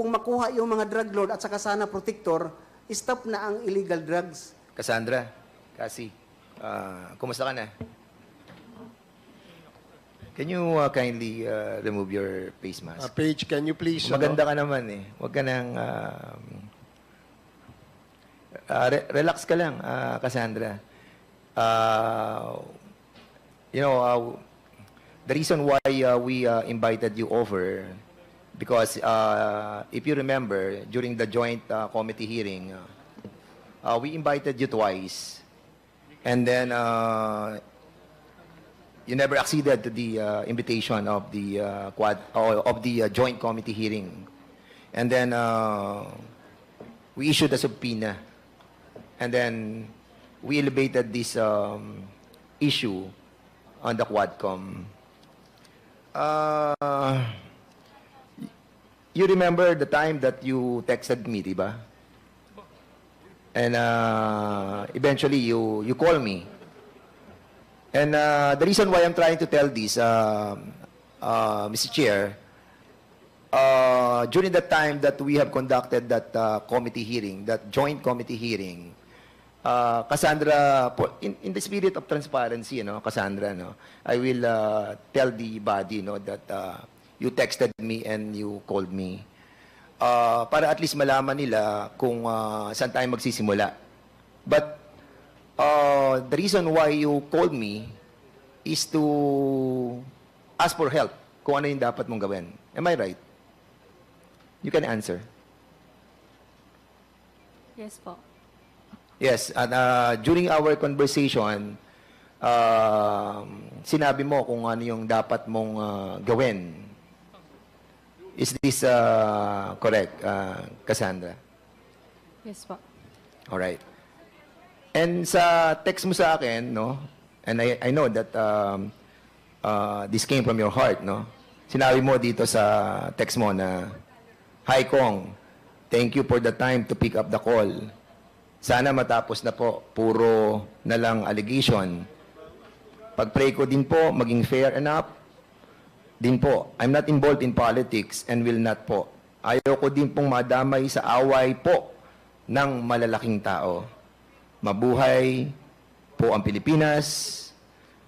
kung makuha yung mga drug lord at saka sana protector, stop na ang illegal drugs. Cassandra, Cassie, ah, kumusta ka na? Can you uh, kindly uh, remove your face Uh, mask? Paige, can you please... ano, Maganda ka naman eh. Huwag ka nang... um, ah, re- relax ka lang, ah, Cassandra. Ah, you know, uh, the reason why uh, we uh, invited you over, because uh, if you remember, during the joint uh, committee hearing, uh, uh, we invited you twice. And then, uh, you never acceded to the uh, invitation of the uh, quad or of the uh, joint committee hearing, and then uh, we issued a subpoena, and then we elevated this um, issue on the Quadcom. Uh, you remember the time that you texted me, di ba? And uh, eventually you you call me. And uh, the reason why I'm trying to tell this, uh, uh, Mr. Chair, uh, during the time that we have conducted that uh, committee hearing, that joint committee hearing, uh, Cassandra, in, in the spirit of transparency, you know, Cassandra, no, I will uh, tell the body no, that uh, you texted me and you called me. Uh, para at least malaman nila kung uh, saan tayo magsisimula. But uh, the reason why you called me is to ask for help kung ano yung dapat mong gawin. Am I right? You can answer. Yes po. Yes, and uh, during our conversation, um, sinabi mo kung ano yung dapat mong uh, gawin. Is this uh, correct, uh, Cassandra? Yes po. All right. And sa text mo sa akin, no? And I, I know that um, uh, this came from your heart, no? Sinabi mo dito sa text mo na, Hi Kong, thank you for the time to pick up the call. Sana matapos na po, puro na lang allegation. Pag-pray ko din po, maging fair enough. Din po, I'm not involved in politics and will not po. Ayaw ko din pong madamay sa away po ng malalaking tao. Mabuhay po ang Pilipinas,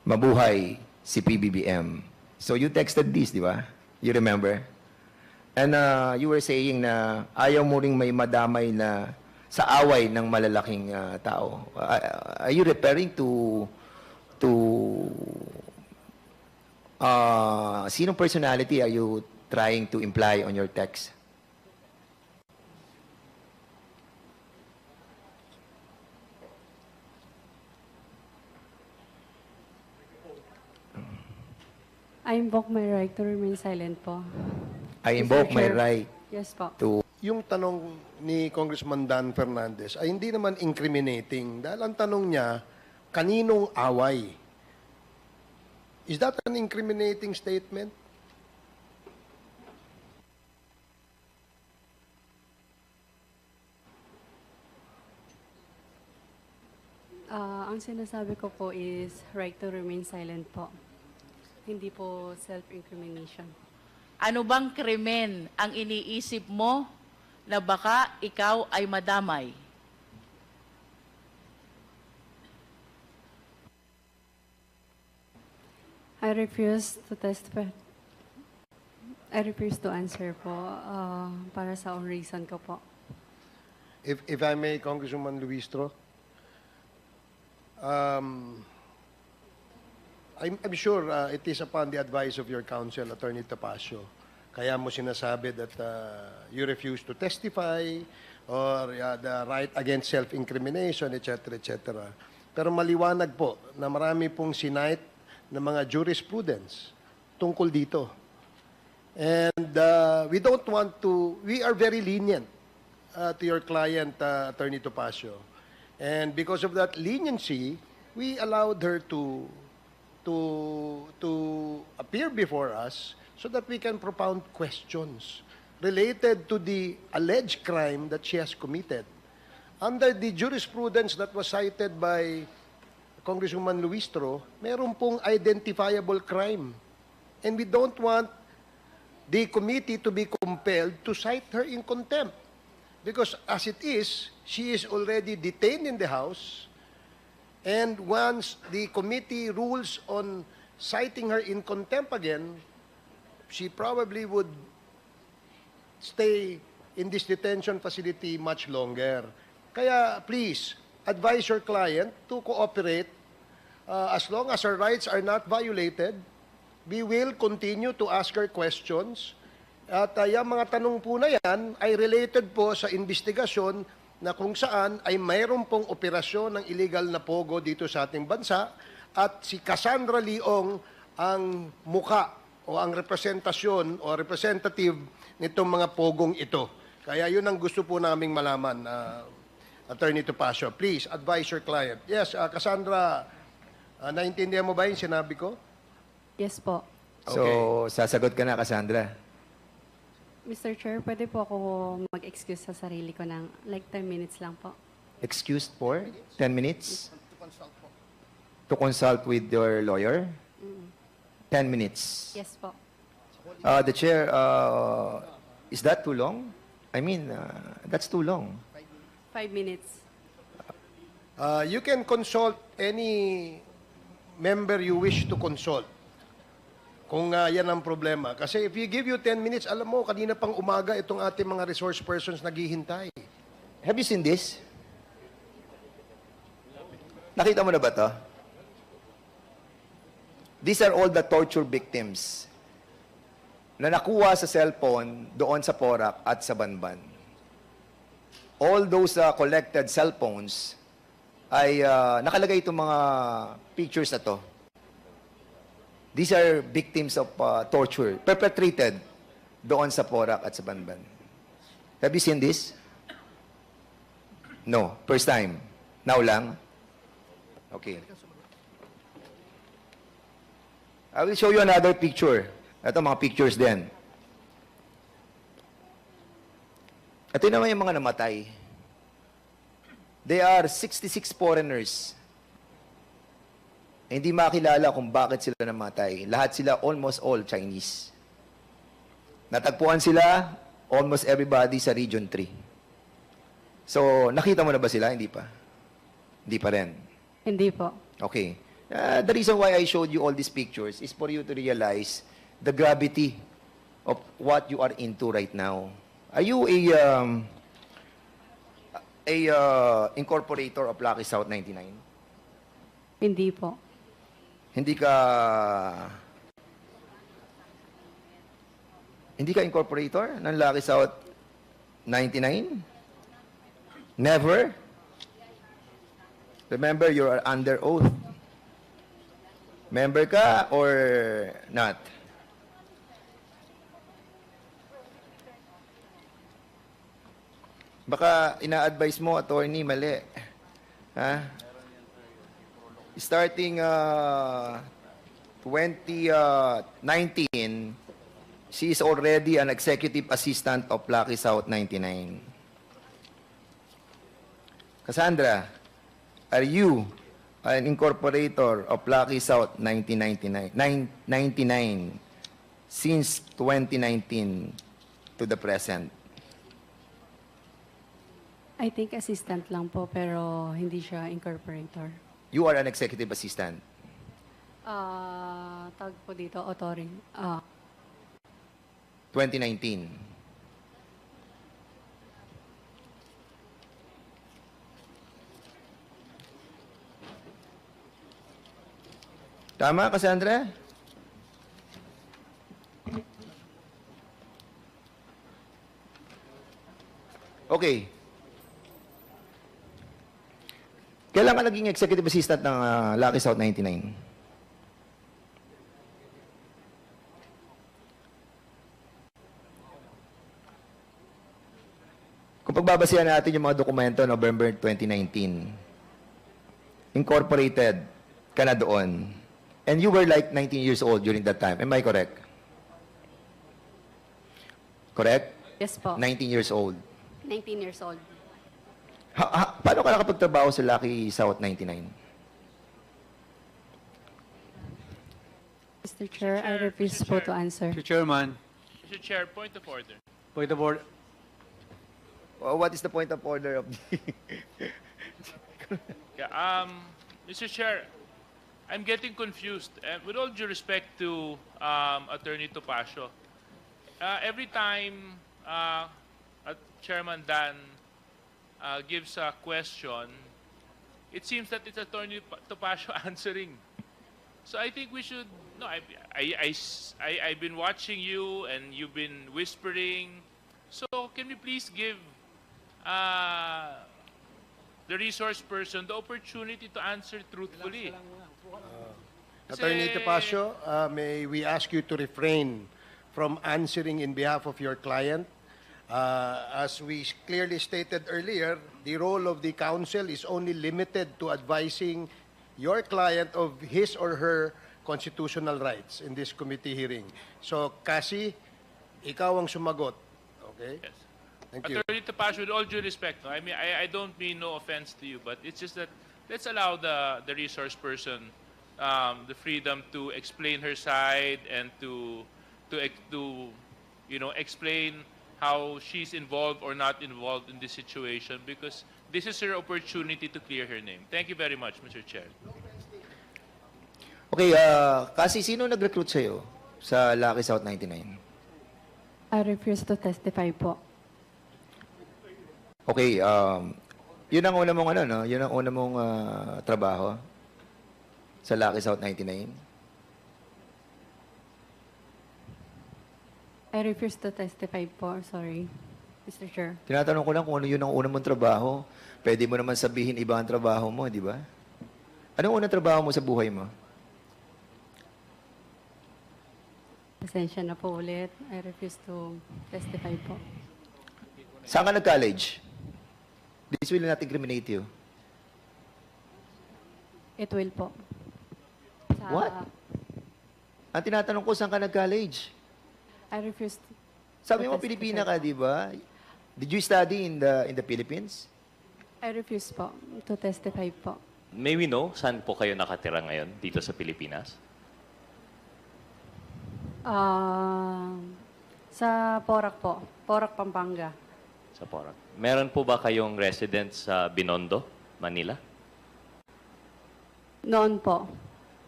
mabuhay si PBBM. So you texted this, di ba? You remember? And uh, you were saying na ayaw mo ring may madamay na sa away ng malalaking uh, tao. Uh, are you referring to to uh, sinong personality are you trying to imply on your text? I invoke my right to remain silent po. I invoke my right Yes po. to Yung tanong ni Congressman Dan Fernandez ay hindi naman incriminating dahil ang tanong niya, kaninong away? Is that an incriminating statement? Ah, ang sinasabi ko po is right to remain silent po. Hindi po self-incrimination. Ano bang krimen ang iniisip mo na baka ikaw ay madamay? I refuse to testify. I refuse to answer po ah, para sa own reason ko po. If, if I may, Congresswoman Luistro, um, I'm, I'm sure uh, it is upon the advice of your counsel, Attorney Tapasio. Kaya mo sinasabi that uh, you refuse to testify or uh, the right against self-incrimination, etc., etc. Pero maliwanag po na marami pong sinight na mga jurisprudence tungkol dito. And uh, we don't want to, we are very lenient uh, to your client, uh, Attorney Topacio. And because of that leniency, we allowed her to, to, to appear before us so that we can propound questions related to the alleged crime that she has committed. Under the jurisprudence that was cited by Congresswoman Luistro, meron pong identifiable crime. And we don't want the committee to be compelled to cite her in contempt. Because as it is, she is already detained in the House, and once the committee rules on citing her in contempt again, she probably would stay in this detention facility much longer. Kaya please, advise your client to cooperate uh, as long as her rights are not violated. We will continue to ask her questions. At uh, yung mga tanong po na yan ay related po sa investigasyon na kung saan ay mayroon pong operasyon ng illegal na pogo dito sa ating bansa at si Cassandra Leong ang muka o ang representasyon o representative nitong mga pogong ito. Kaya yun ang gusto po naming malaman, uh, Attorney Topacio. Please, advise your client. Yes, uh, Cassandra, uh, naintindihan mo ba yung sinabi ko? Yes po. So, sasagot ka na, Cassandra. Mr. Chair, pwede po ako mag-excuse sa sarili ko ng like 10 minutes lang po. Excused for 10 minutes? To consult with your lawyer? 10 minutes. Yes po. Uh, the chair, uh, is that too long? I mean, uh, that's too long. 5 minutes. Uh, you can consult any member you wish to consult. Kung uh, yan ang problema. Kasi if you give you 10 minutes, alam mo, kanina pang umaga itong ating mga resource persons naghihintay. Have you seen this? Nakita mo na ba to? These are all the torture victims na nakuha sa cellphone doon sa Porac at sa Banban. All those uh, collected cellphones ay uh, nakalagay itong mga pictures na to. These are victims of uh, torture perpetrated doon sa Porac at sa Banban. Have you seen this? No. First time. Now lang? Okay. I will show you another picture. Ito, mga pictures din. Ito naman yung mga namatay. They are 66 foreigners. Hindi makilala kung bakit sila namatay. Lahat sila, almost all Chinese. Natagpuan sila, almost everybody sa Region 3. So, nakita mo na ba sila? Hindi pa. Hindi pa rin. Hindi po. Okay. Uh, the reason why I showed you all these pictures is for you to realize the gravity of what you are into right now. Are you a um, a uh, incorporator of Lucky South 99? Hindi po. Hindi ka Hindi ka incorporator ng Lucky South 99? Never? Remember, you are under oath. Member ka or not? Baka ina-advise mo, attorney, mali. Ha? Starting uh, 2019, she is already an executive assistant of Lucky South 99. Cassandra, are you an incorporator of Lucky South 1999, nine- 99 since 2019 to the present? I think assistant lang po pero hindi siya incorporator. You are an executive assistant. Ah, tawag po dito, authority. Ah, 2019. Tama, Cassandra? Okay. Kailan ka naging executive assistant ng ah, Lucky South 99? Kung pagbabasihan natin yung mga dokumento November 2019, incorporated ka na doon. And you were like 19 years old during that time. Am I correct? Correct? yes po. 19 years old. 19 years old. Ha, ha, paano ka nakapagtrabaho sa Lucky South 99? Mr. Chair, I refuse po to answer. Mr. Chairman, Mr. Chair, point of order. Point of order. Well, what is the point of order of the... Yeah, um, Mr. Chair, I'm getting confused. And with all due respect to um, Attorney Topacio, uh, every time uh, uh, Chairman Dan uh, gives a question, it seems that it's Attorney Pa- Topacio answering. So I think we should. No, I, I, I, I, have been watching you and you've been whispering. So can we please give uh, the resource person the opportunity to answer truthfully? Attorney Kasi- Tapasio, uh, may we ask you to refrain from answering in behalf of your client? Uh, as we clearly stated earlier, the role of the counsel is only limited to advising your client of his or her constitutional rights in this committee hearing. So, Cassie, ikaw ang sumagot. Okay? Yes. Thank you. Attorney Tapasio, with all due respect, no, I mean, I, I don't mean no offense to you, but it's just that let's allow the, the resource person um, the freedom to explain her side and to, to, to, you know, explain how she's involved or not involved in this situation because this is her opportunity to clear her name. Thank you very much, Mr. Chair. Okay, ah, kasi sino nag-recruit sa'yo sa Lucky South 99? I refuse to testify po. Okay, um, yun ang una mong ano, no? Yun ang una mong ah, trabaho sa Lucky South 99? I refuse to testify po. Sorry, Mr. Chair. Tinatanong ko lang kung ano yun ang una mong trabaho. Pwede mo naman sabihin iba ang trabaho mo, di ba? Anong unang trabaho mo sa buhay mo? Pasensya na po ulit. I refuse to testify po. Saan ka nag-college? This will not incriminate you. It will po. Sa, What? Ang tinatanong ko, saan ka nag-college? I refuse to, Sabi mo. Pilipina ka, di ba? Did you study in the in the Philippines? I refuse po to testify po. May we know saan po kayo nakatira ngayon dito sa Pilipinas? Ah, sa Porac po. Porac, Pampanga. Sa Porac. Meron po ba kayong residence sa Binondo, Manila? Noon po.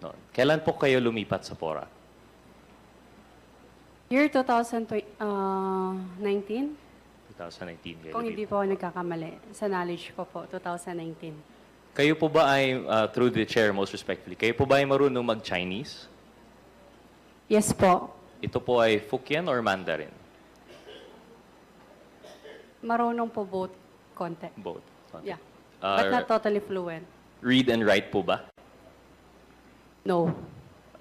No. Kailan po kayo lumipat sa Porac? Year 2019, ah, 19? 2019 kayo Kung hindi po ako nagkakamali. Sa knowledge ko po, 2019. Kayo po ba ay, uh, through the chair most respectfully, kayo po ba ay marunong mag-Chinese? Yes po. Ito po ay Fukien or Mandarin? Marunong po both konti. Both. Yeah. Uh, But not totally fluent. read and write po ba? No.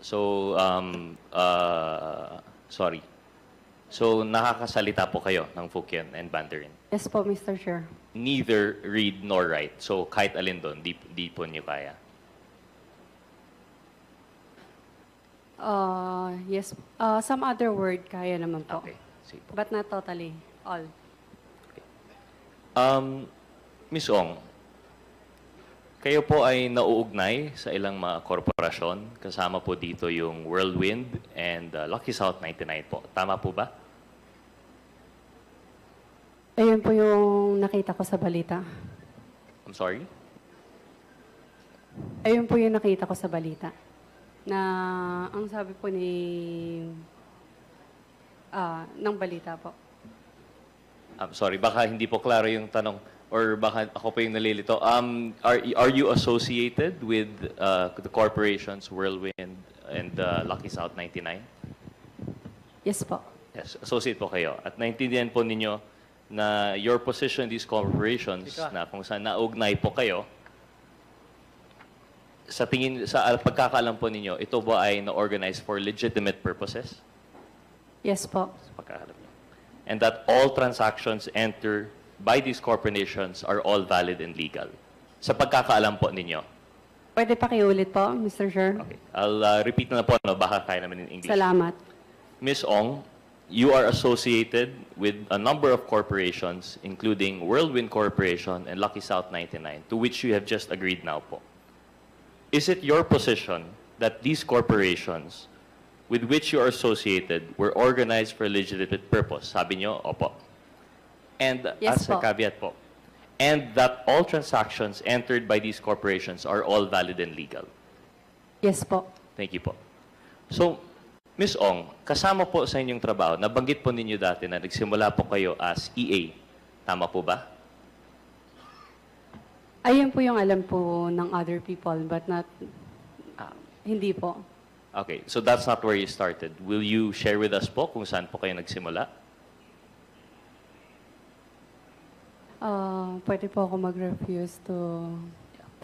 So, um, uh, sorry. So, nakakasalita po kayo ng Fukien and Mandarin? Yes po, Mr. Chair. neither read nor write. So kahit alin doon, di, di po niyo kaya. Uh, yes. Uh, some other word kaya naman po. Okay. Sige po. But not totally. All. Um, Miss Ong, kayo po ay nauugnay sa ilang mga korporasyon. Kasama po dito yung Whirlwind and uh, Lucky South 99 po. Tama po ba? Ayun po yung nakita ko sa balita. I'm sorry? Ayun po yung nakita ko sa balita. Na ang sabi po ni ah ng balita po. I'm sorry, baka hindi po klaro yung tanong or baka ako po yung nalilito. Um, are, are you associated with uh, the corporations Whirlwind and uh, Lucky South 99? Yes po. Yes, associate po kayo. At naintindihan po ninyo na your position in these corporations na kung saan naugnay po kayo, sa tingin sa uh, pagkakaalam po ninyo, ito ba ay na-organize for legitimate purposes? Yes po. Sa pagkakaalam niyo. And that all transactions enter by these corporations are all valid and legal. Sa pagkakaalam po ninyo. Pwede pa kiulit po, Mr. Chair? Okay. I'll uh, repeat na, na po, no? baka kaya naman in English. Salamat. Ms. Ong, you are associated with a number of corporations, including Whirlwind Corporation and Lucky South 99, to which you have just agreed now po. Is it your position that these corporations with which you are associated were organized for a legitimate purpose. Sabi nyo, opo. And Yes as a po. caveat po, and that all transactions entered by these corporations are all valid and legal. Yes po. Thank you po. So, Ms. Ong, kasama po sa inyong trabaho, nabanggit po ninyo dati na nagsimula po kayo as EA. Tama po ba? Ayun po yung alam po ng other people, but not, ah, hindi po. Okay, so that's not where you started. Will you share with us po kung saan po kayo nagsimula? Ah, pwede po ako mag-refuse to...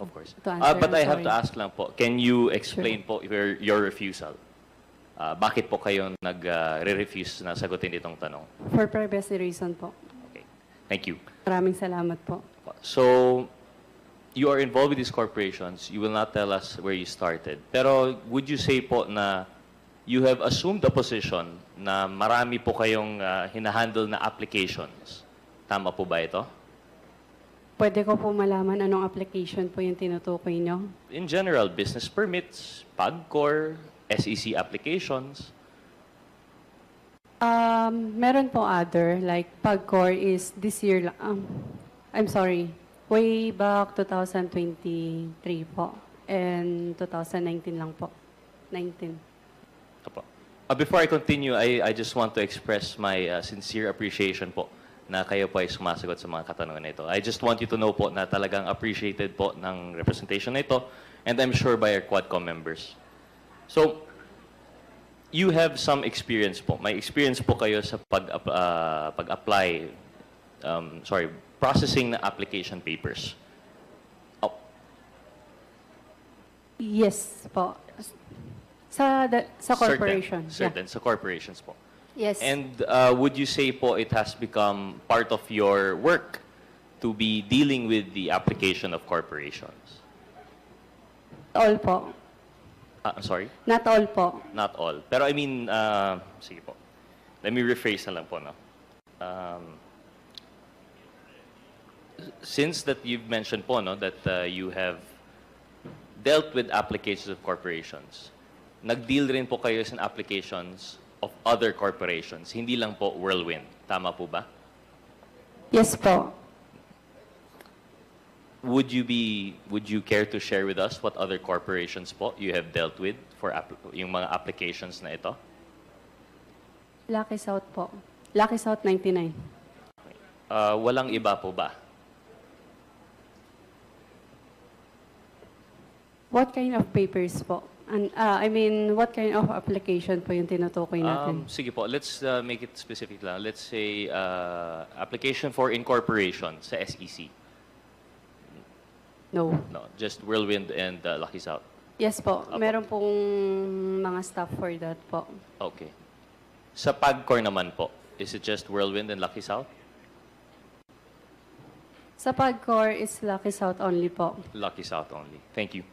Of course. To Ah, answer, but I I'm have to sorry. ask lang po, can you explain po your, your refusal? Ah, bakit po kayo nag-re-refuse na sagutin itong tanong? For privacy reason po. Okay, thank you. Maraming salamat po. So, you are involved with these corporations. You will not tell us where you started. Pero would you say po na you have assumed a position na marami po kayong ah, hinahandle na applications? Tama po ba ito? Pwede ko po malaman anong application po yung tinutukoy nyo? In general, business permits, PAGCOR, SEC applications. Um, meron po other, like PAGCOR is this year lang. Um, I'm sorry, way back 2023 po. And 2019 lang po. 19. Apo. Uh, before I continue, I, I just want to express my uh, sincere appreciation po na kayo po ay sumasagot sa mga katanungan na ito. I just want you to know po na talagang appreciated po ng representation na ito and I'm sure by our Quadcom members. So, you have some experience po. May experience po kayo sa pag, uh, pag-apply, um, sorry, processing na application papers. Oh, Yes po. Sa, da- sa corporation. Certain, certain sa corporations po. Yes. And uh, would you say po it has become part of your work to be dealing with the application of corporations? all po. Ah, I'm sorry, Not all po. not all. Pero I mean, uh, sige po. Let me rephrase na lang po, no? Um, since that you've mentioned po, no, that uh, you have dealt with applications of corporations, nag-deal rin po kayo sa applications of other corporations, hindi lang po Whirlwind. Tama po ba? Yes po. Would you be would you care to share with us what other corporations po you have dealt with for yung mga applications na ito? Lucky South po. Lucky South 99. Uh, walang iba po ba? What kind of papers po? And, ah, I mean, what kind of application po yung tinutukoy natin? Um, sige po, let's uh, make it specific lang. Let's say uh, application for incorporation sa SEC. no. No, just Whirlwind and uh, Lucky South. Yes po. Meron pong mga staff for that po. Okay. Sa PAGCOR naman po, is it just Whirlwind and Lucky South? Sa PAGCOR is Lucky South only po. Lucky South only. Thank you.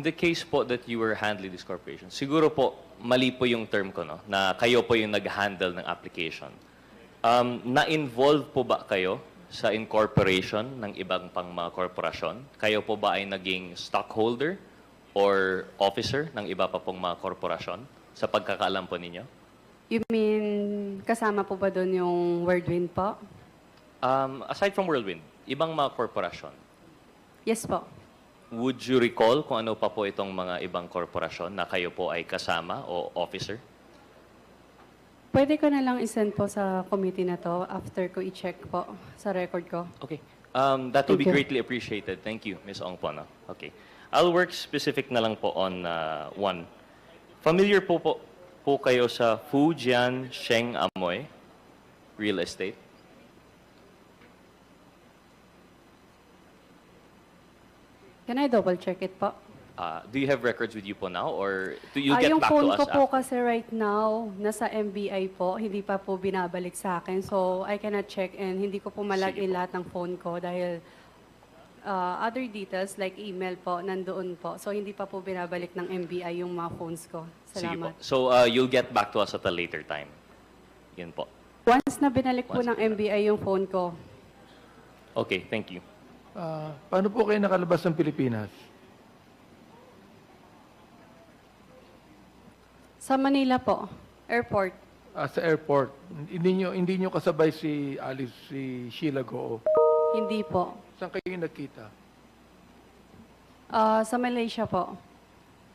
In the case po that you were handling this corporation, siguro po, mali po yung term ko, no? Na kayo po yung nag-handle ng application. Um, na-involve po ba kayo sa incorporation ng ibang pang mga korporasyon? Kayo po ba ay naging stockholder or officer ng iba pa pong mga korporasyon sa pagkakaalam po ninyo? You mean, kasama po ba doon yung Wordwind po? Um, aside from Whirlwind, ibang mga korporasyon, Yes po. Would you recall kung ano pa po itong mga ibang korporasyon na kayo po ay kasama o officer? Pwede ko na lang isend po sa committee na to after ko i-check po sa record ko. Okay. Um, that will be Thank you. greatly appreciated. Thank you, Ms. Ong po. No? Okay. I'll work specific na lang po on uh, one. Familiar po, po po kayo sa Fujian Sheng Amoy Real Estate? Can I double check it po? Uh, do you have records with you po now or do you Ah, get yung back phone to us ko po after? kasi right now, nasa MBI po, hindi pa po binabalik sa akin. So, I cannot check and hindi ko po Sige po. lahat ng phone ko dahil ah, other details like email po, nandoon po. So, hindi pa po binabalik ng MBI yung mga phones ko. Sige po. Salamat. So uh, you'll get back to us at a later time. Yun po. Once na binalik po Once ng MBI yung phone ko, Okay, thank you. Ah, paano po kayo nakalabas ng Pilipinas? Sa Manila po, airport. Ah, sa airport. Hindi nyo, hindi nyo kasabay si Alice, si Sheila Goo. Hindi po. Saan kayo nagkita? Ah, sa Malaysia po.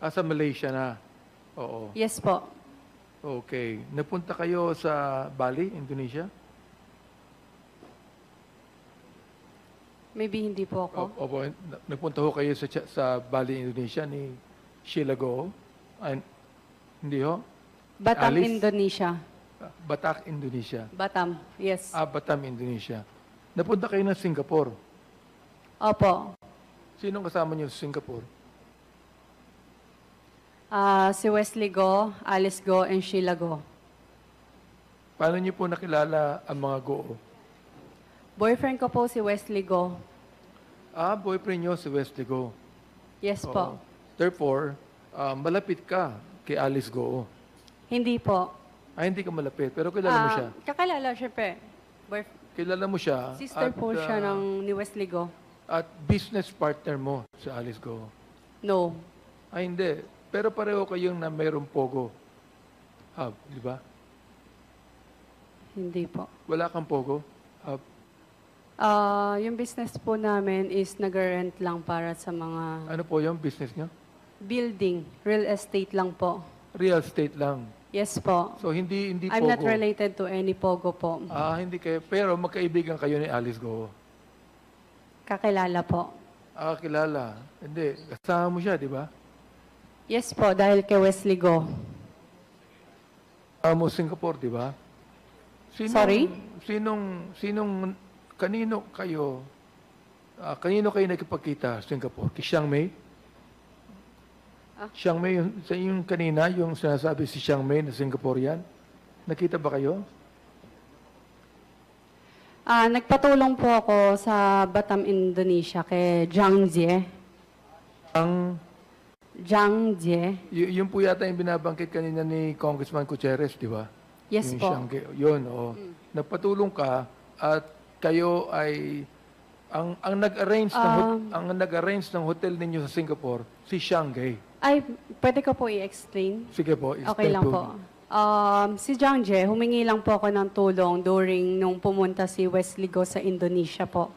Ah, sa Malaysia na. Oo. Yes po. Okay. Napunta kayo sa Bali, Indonesia? Maybe hindi po ako. Opo, na- nagpunta ho kayo sa, sa Bali, Indonesia ni Sheila Goo? Ay, hindi ho? Batam, Alice? Indonesia. Batak, Indonesia. Batam, yes. Ah, Batam, Indonesia. Napunta kayo ng Singapore. Opo. Sinong kasama niyo sa Singapore? Ah, si Wesley Go, Alice Go, and Sheila Go. Paano niyo po nakilala ang mga Goo? Boyfriend ko po si Wesley Go. Ah, boyfriend niyo si Wesley Go. Yes Oo. po. Therefore, ah, malapit ka kay Alice Goo. Hindi po. Ah, hindi ka malapit, pero kilala mo Ah, siya. Kakilala, syempre. Boyf- Kilala mo siya. sister at, po siya ah, ng ni Wesley Go. At business partner mo si Alice Go. No. Ay, hindi. Pero pareho kayong na mayroong pogo. Hub, di ba? Hindi po. Wala kang pogo. Hub. Ah, yung business po namin is nag-rent lang para sa mga Ano po yung business niyo? building, real estate lang po. Real estate lang. Yes po. So, hindi hindi I'm pogo. not related to any pogo po. Ah, hindi kayo. Pero magkaibigan kayo ni Alice Go. Kakilala po. Ah, kilala. Hindi. Kasama mo siya, di ba? Yes po, dahil kay Wesley Go. Kasama mo Singapore, di ba? Sinong, Sorry? Sinong, sinong, kanino kayo, ah, kanino kayo nagkipagkita sa Singapore? Kay Chiang Mai? Ah. Chiang Mai, yung, sa yung kanina, yung sinasabi si Chiang Mai na Singaporean, nakita ba kayo? Ah, nagpatulong po ako sa Batam, Indonesia kay Zhang Jie. Ang, Zhang Jie. y- yun po yata yung binabangkit kanina ni Congressman Gutierrez, di ba? Yes yung po. Mm. Mai. Yun, oo. Nagpatulong ka at kayo ay ang ang nag-arrange ng hot- Um, ang nag-arrange ng hotel ninyo sa Singapore si Shanghai. Ay, pwede ko po i-explain? Sige po, Okay lang po. Um, si Zhang Jie, humingi lang po ako ng tulong during nung pumunta si Wesley Go sa Indonesia po.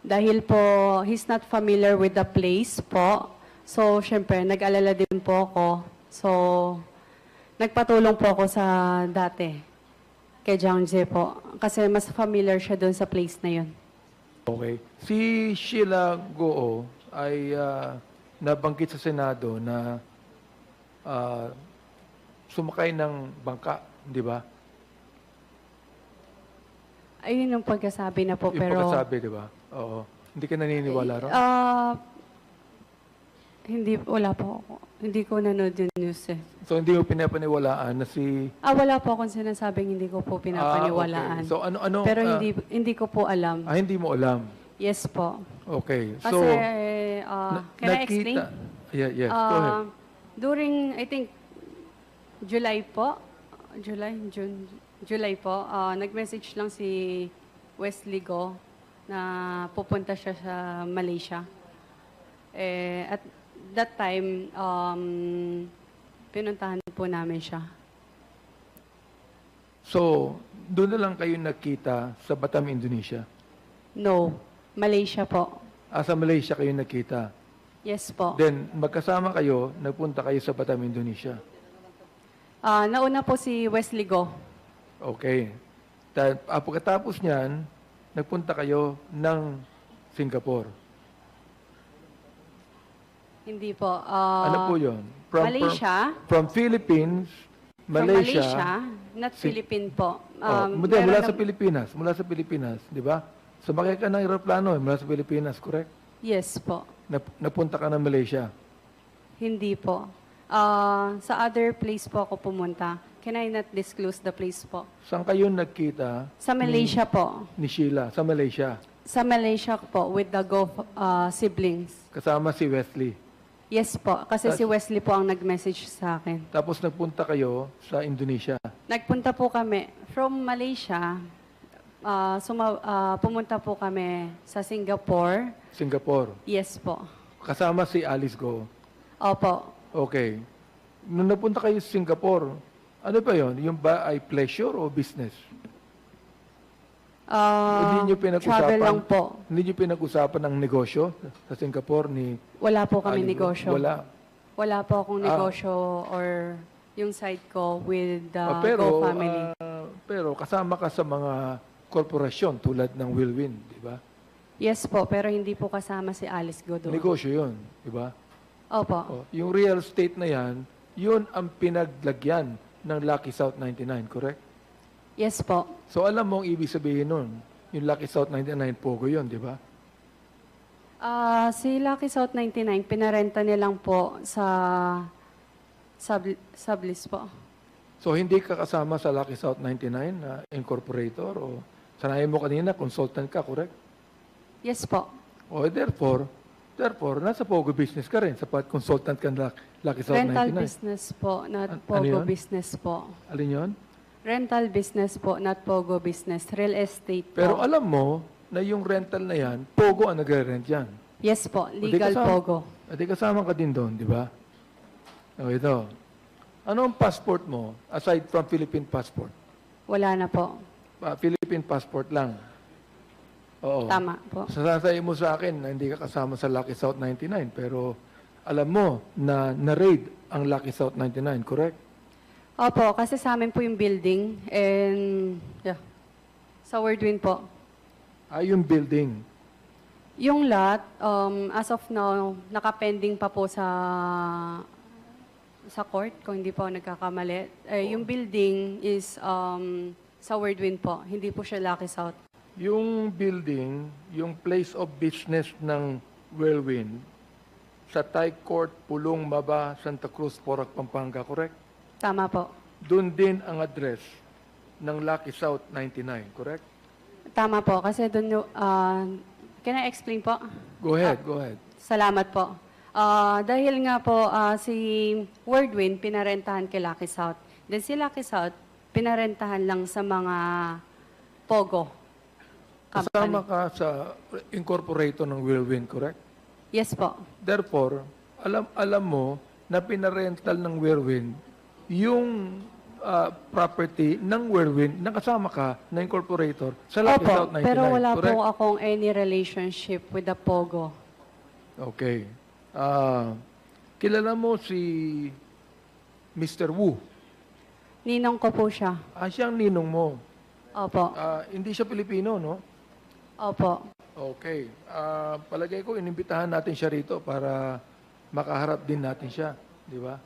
Dahil po, he's not familiar with the place po. So, syempre, nag-alala din po ako. So, nagpatulong po ako sa dati kay Zhang Jie po. Kasi mas familiar siya doon sa place na yun. Okay. Si Sheila Goo ay ah, nabanggit sa Senado na ah, sumakay ng bangka, di ba? Ayun yung pagkasabi na po, Yung pero... pagkasabi, di ba? Oo. Hindi ka naniniwala ron? Ah, hindi, wala po ako. Hindi ko nanood yung news eh. So hindi mo pinapaniwalaan na si Ah, wala po akong sinasabing hindi ko po Ah, pinapaniwalaan. okay. So ano ano Pero ah, hindi hindi ko po alam. ah, hindi mo alam. Yes po. Okay. Kasi, So ah, na- can I explain? nakita- Yeah, yes. Go ahead. Ah, during, I think, July po, July, June, July po, ah, nag-message lang si Wesley Go na pupunta siya sa Malaysia. Eh, at that time, um, pinuntahan po namin siya. So, doon na lang kayo nakita sa Batam, Indonesia. No, Malaysia po. Ah, sa Malaysia kayo nakita. Yes po. Then, magkasama kayo, nagpunta kayo sa Batam, Indonesia. Ah, nauna po si Wesley Go. Okay. Ta- ah, pagkatapos niyan, nagpunta kayo ng Singapore. Hindi po. ah, ano po yun? Malaysia. From, Philippines, From Malaysia. Malaysia, not Si- Philippine po. Oh, Um, mula, mula sa na- Pilipinas, mula sa Pilipinas, di ba? Sumakay ka ng aeroplano eh, mula sa Pilipinas, correct? Yes po. Nap- napunta ka ng Malaysia. Hindi po. Ah, sa other place po ako pumunta. Can I not disclose the place po? Saan kayo nagkita Sa Malaysia po. ni Sheila? Sa Malaysia. Sa Malaysia po with the Go ah, siblings. Kasama si Wesley. Yes po. Kasi si Wesley po ang nag-message sa akin. Tapos nagpunta kayo sa Indonesia. Nagpunta po kami from Malaysia. ah, suma- ah, pumunta po kami sa Singapore. Singapore. Yes po. Kasama si Alice Go. Opo. Okay. Nung napunta kayo sa Singapore, ano ba yon? Yung ba ay pleasure o business? Ah, hindi nyo pinag-usapan? travel lang po. Hindi nyo pinag-usapan ng negosyo sa Singapore ni Wala po kami Go? negosyo. Wala. Wala po akong Ah. negosyo or yung side ko with the Ah, pero, Go family. ah, pero kasama ka sa mga korporasyon tulad ng Willwin, di ba? yes po, pero hindi po kasama si Alice Godo. Negosyo yun, di ba? Opo. Oh, yung real estate na yan, yun ang pinaglagyan ng Lucky South 99, correct? Yes po. So alam mo ang ibig sabihin nun, yung Lucky South 99 Pogo yun, di ba? Ah, si Lucky South 99, pinarenta nilang po sa sub, sublease po. So hindi ka kasama sa Lucky South 99 na incorporator o sanayin mo kanina, consultant ka, correct? Yes po. O therefore, therefore, nasa Pogo business ka rin sapat consultant ka ng Luck- Lucky South Rental 99. business po, not An- ano Pogo yun? business po. Alin yun? Rental business po, not Pogo business. Real estate po. Pero alam mo na yung rental na yan, Pogo ang nagre-rent yan. yes po, legal kasama- Pogo. At kasama ka din doon, di ba? O ito. Ano ang passport mo aside from Philippine passport? Wala na po. Ah, Philippine passport lang. Oo. Tama po. Sasasayin mo sa akin na hindi ka kasama sa Lucky South 99, pero alam mo na na-raid ang Lucky South 99, correct? Opo, kasi sa amin po yung building and yeah. Sa Wordwin po. Ay, yung building. Yung lot, um, as of now, nakapending pa po sa sa court, kung hindi po nagkakamali. Eh, yung building is um, sa Wordwin po, hindi po siya Lucky South. Yung building, yung place of business ng Whirlwind, sa Thai Court, Pulong, Maba, Santa Cruz, Porac, Pampanga, correct? Tama po. Doon din ang address ng Lucky South 99, correct? Tama po, kasi doon, uh, can I explain po? Go ahead, go ahead. Salamat po. Ah, dahil nga po ah, si Wordwin pinarentahan kay Lucky South. Then si Lucky South pinarentahan lang sa mga Pogo Kasama company. ka sa incorporator ng Whirlwind, correct? Yes po. Therefore, alam alam mo na pinarental ng Whirlwind yung ah, property ng Whirlwind na kasama ka na incorporator sa Lucky Opo, South 99, pero wala correct? po akong any relationship with the Pogo. Okay. Ah, kilala mo si Mr. Wu. Ninong ko po siya. Ah, siyang ninong mo. Opo. Ah, hindi siya Pilipino, no? Opo. Okay. Ah, palagay ko, inimbitahan natin siya rito para makaharap din natin siya. Di ba?